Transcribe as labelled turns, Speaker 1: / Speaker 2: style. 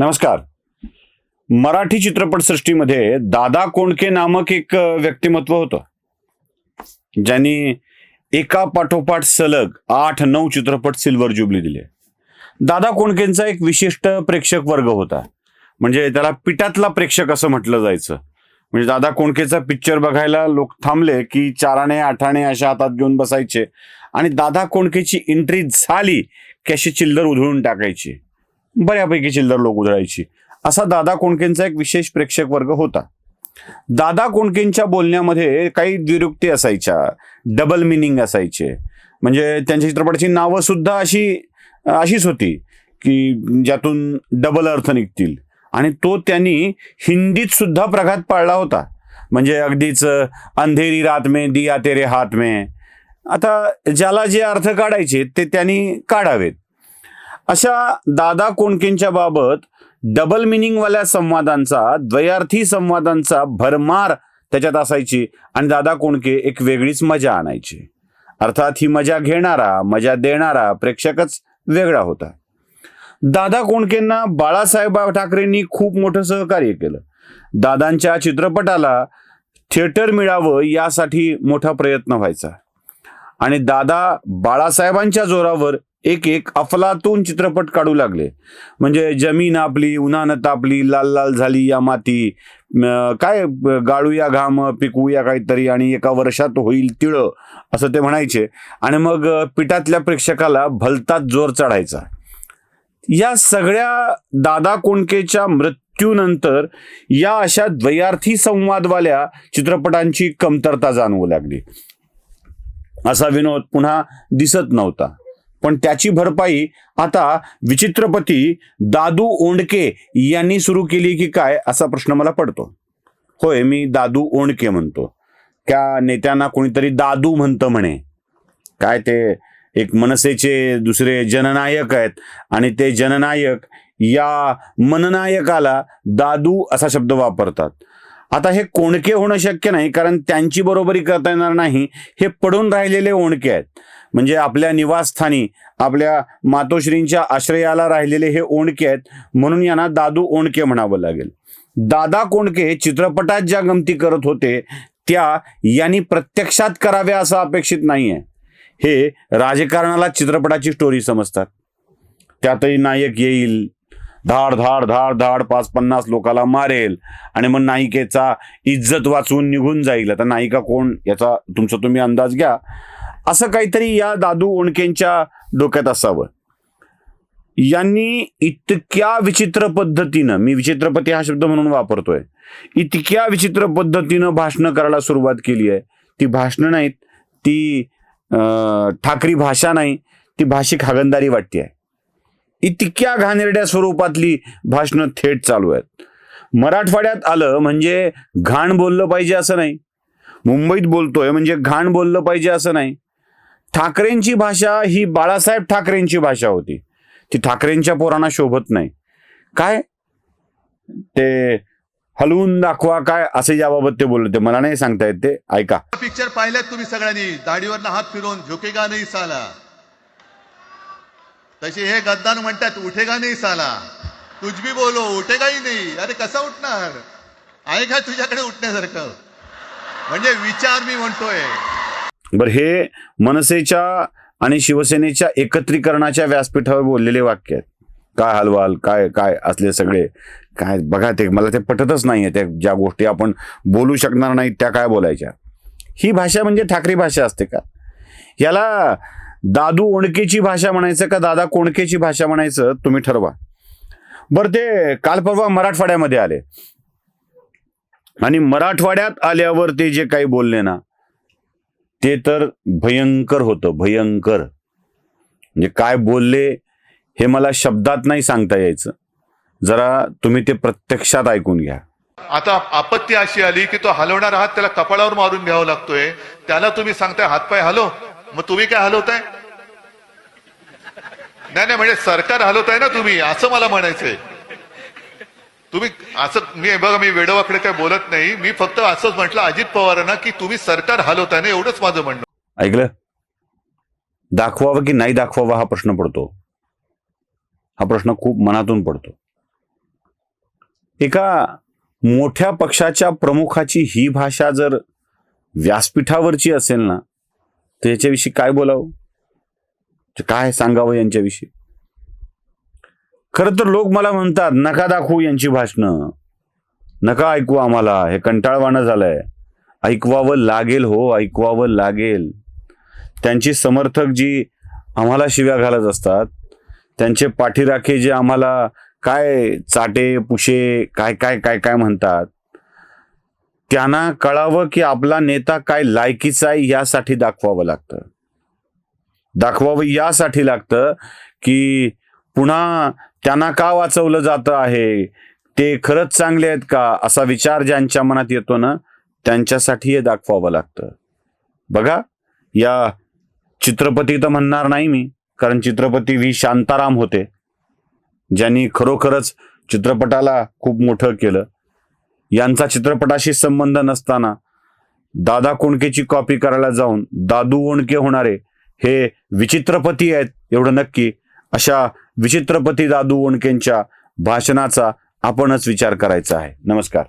Speaker 1: नमस्कार. मराठी चित्रपटसृष्टीमध्ये दादा कोंडके नामक एक व्यक्तिमत्व होतं. ज्यांनी एका पाठोपाठ सलग आठ नऊ चित्रपट सिल्वर जुबली दिले. दादा कोंडकेंचा एक विशिष्ट प्रेक्षक वर्ग होता. म्हणजे त्याला पिठातला प्रेक्षक असं म्हटलं जायचं. म्हणजे दादा कोंडकेचा पिक्चर बघायला लोक थांबले की चाराणे आठाणे अशा हातात घेऊन बसायचे. आणि दादा कोंडकेची एंट्री झाली की अशी चिल्लर उधळून टाकायची. बऱ्यापैकी चिल्लर लोक उधळायची. असा दादा कोंडकेंचा एक विशेष प्रेक्षक वर्ग होता. दादा कोंडकेंच्या बोलण्यामध्ये काही द्विरुक्ती असायच्या डबल मिनिंग असायचे. म्हणजे त्यांच्या चित्रपटाची नावं सुद्धा अशी अशीच होती की ज्यातून डबल अर्थ निघतील. आणि तो त्यांनी हिंदीत सुद्धा प्रघात पाळला होता. म्हणजे अगदीच अंधेरी रात में दिया तेरे हात में. आता ज्याला जे अर्थ काढायचे ते त्यांनी काढावेत. अशा दादा कोंडकेंच्या बाबत डबल मिनिंगवाल्या संवादांचा द्वयार्थी संवादांचा भरमार त्याच्यात असायची आणि दादा कोंडके एक वेगळीच मजा आणायची. अर्थात ही मजा घेणारा मजा देणारा प्रेक्षकच वेगळा होता. दादा कोंडकेंना बाळासाहेब ठाकरेंनी खूप मोठं सहकार्य केलं. दादांच्या चित्रपटाला थिएटर मिळावं यासाठी मोठा प्रयत्न व्हायचा. आणि दादा बाळासाहेबांच्या जोरावर एक एक अफलातून चित्रपट काढू लागले. म्हणजे जमीन आपली उन्हानं तापली लाल लाल झाली या माती काय गाळूया घाम पिकवूया काहीतरी आणि एका वर्षात होईल तिळं असं ते म्हणायचे. आणि मग पिठातल्या प्रेक्षकाला भलताच जोर चढायचा. या सगळ्या दादा कोंडकेच्या मृत्यूनंतर या अशा द्वयार्थी संवादवाल्या चित्रपटांची कमतरता जाणवू लागली. असा विनोद पुन्हा दिसत नव्हता. पण त्याची भरपाई आता विचित्रपती दादू ओंडके यांनी सुरू केली की काय असा प्रश्न मला पडतो. होय मी दादू ओंडके म्हणतो. त्या नेत्यांना कोणीतरी दादू म्हणतं म्हणे. काय ते एक मनसेचे दुसरे जननायक आहेत आणि ते जननायक या मननायकाला दादू असा शब्द वापरतात. आता हे कोणके होणं शक्य नाही कारण त्यांची बरोबरी करता येणार नाही. हे पडून राहिलेले ओणके आहेत. म्हणजे आपल्या निवासस्थानी आपल्या मातोश्रींच्या आश्रयाला राहिलेले हे ओणके आहेत म्हणून यांना दादू ओणके म्हणावं लागेल. दादा कोंडके चित्रपटात ज्या गमती करत होते त्या यांनी प्रत्यक्षात कराव्या असं अपेक्षित नाहीये. हे राजकारणाला चित्रपटाची स्टोरी समजतात. त्यातही नायक येईल धाड धाड धाड धाड पाच पन्नास लोकाला मारेल आणि मग नायिकेचा इज्जत वाचवून निघून जाईल. आता नायिका कोण? याचा तुमचा तुम्ही अंदाज घ्या. असं काहीतरी या दादू ओणकेंच्या डोक्यात असावं. यांनी इतक्या विचित्र पद्धतीनं मी विचित्रपती हा शब्द म्हणून वापरतोय इतक्या विचित्र पद्धतीनं भाषणं करायला सुरुवात केली आहे. ती भाषणं नाहीत ती ठाकरी भाषा नाही ती भाषिक हागंदारी वाटते आहे. इतक्या घाणेरड्या स्वरूपातली भाषणं थेट चालू आहेत. मराठवाड्यात आलं म्हणजे घाण बोललं पाहिजे असं नाही. मुंबईत बोलतोय म्हणजे घाण बोललं पाहिजे असं नाही. ठाकरेंची भाषा ही बाळासाहेब ठाकरेंची भाषा होती. ती ठाकरेंच्या पोरांना शोभत नाही. काय? ते हलवून दाखवा काय? असे याबाबत ते बोलले ते मला नाही सांगता येत ते. ऐका.
Speaker 2: पिक्चर पाहिल्यात तुम्ही सगळ्यांनी. दाढीवरनं हात फिरवून झोकेगा नाही साला. तसे हे गद्दार म्हणतात उठेगा नाही साला. तुझ भी बोलो उठेगाही नाही. अरे कसा उठणार? आहे का तुझ्याकडे उठण्यासारखं? म्हणजे विचार मी म्हणतोय.
Speaker 1: बरं हे मनसेच्या आणि शिवसेनेच्या एकत्रीकरणाच्या व्यासपीठावर बोललेले वाक्य आहेत. काय हलवाल काय काय असले सगळे? काय बघा ते मला ते पटतच नाहीये त्या ज्या गोष्टी आपण बोलू शकणार नाहीत त्या काय बोलायच्या? ही भाषा म्हणजे ठाकरी भाषा असते का? याला दादू ओणकेची भाषा म्हणायचं का दादा कोणकेची भाषा म्हणायचं तुम्ही ठरवा. बरं ते काल परवा मराठवाड्यामध्ये आले. आणि मराठवाड्यात आल्यावर ते जे काही बोलले ना ते तर भयंकर होतं भयंकर. म्हणजे काय बोलले हे मला शब्दात नाही सांगता यायचं. जरा तुम्ही ते प्रत्यक्षात ऐकून घ्या.
Speaker 2: आता आपत्ती अशी आली की तो हलवणार आहात त्याला कपाळावर मारून घ्यावं लागतोय. त्याला तुम्ही सांगताय हातपाय हलव मग तुम्ही काय हलवताय? नाही नाही म्हणजे सरकार हलवताय ना तुम्ही असं मला म्हणायचंय. तुम्ही असं मी बघा मी वेडवाकडे काय बोलत नाही. मी फक्त असंच म्हटलं अजित पवारांना की तुम्ही सरकार हलवताय ना एवढंच माझं म्हणणं.
Speaker 1: ऐकलं? दाखवावं की नाही दाखवावं हा प्रश्न पडतो. हा प्रश्न खूप मनातून पडतो. एका मोठ्या पक्षाच्या प्रमुखाची ही भाषा जर व्यासपीठावरची असेल ना तर याच्याविषयी काय बोलावं? काय सांगावं यांच्याविषयी? खरं तर लोक मला म्हणतात नका दाखवू यांची भाषणं. नका ऐकू आम्हाला. हे कंटाळवाणं झालंय. ऐकवावं लागेल हो ऐकवावं लागेल. त्यांची समर्थक जी आम्हाला शिव्या घालत असतात त्यांचे पाठीराखे जे आम्हाला काय चाटे पुशे काय काय काय काय म्हणतात त्यांना कळावं की आपला नेता काय लायकीचा आहे यासाठी दाखवावं लागतं. दाखवावं यासाठी लागतं की पुन्हा त्यांना का वाचवलं जातं आहे? ते खरंच चांगले आहेत का? असा विचार ज्यांच्या मनात येतो ना त्यांच्यासाठी हे दाखवावं लागतं. बघा या चित्रपती तर म्हणणार नाही मी कारण चित्रपती व्ही. शांताराम होते. ज्यांनी खरोखरच चित्रपटाला खूप मोठं केलं. यांचा चित्रपटाशी संबंध नसताना दादा कोणकेची कॉपी करायला जाऊन दादू ओणके होणारे हे विचित्रपती आहेत एवढं नक्की अशा विचित्रपती दादू ओणकेंच्या भाषणाचा आपणच विचार करायचा आहे. नमस्कार.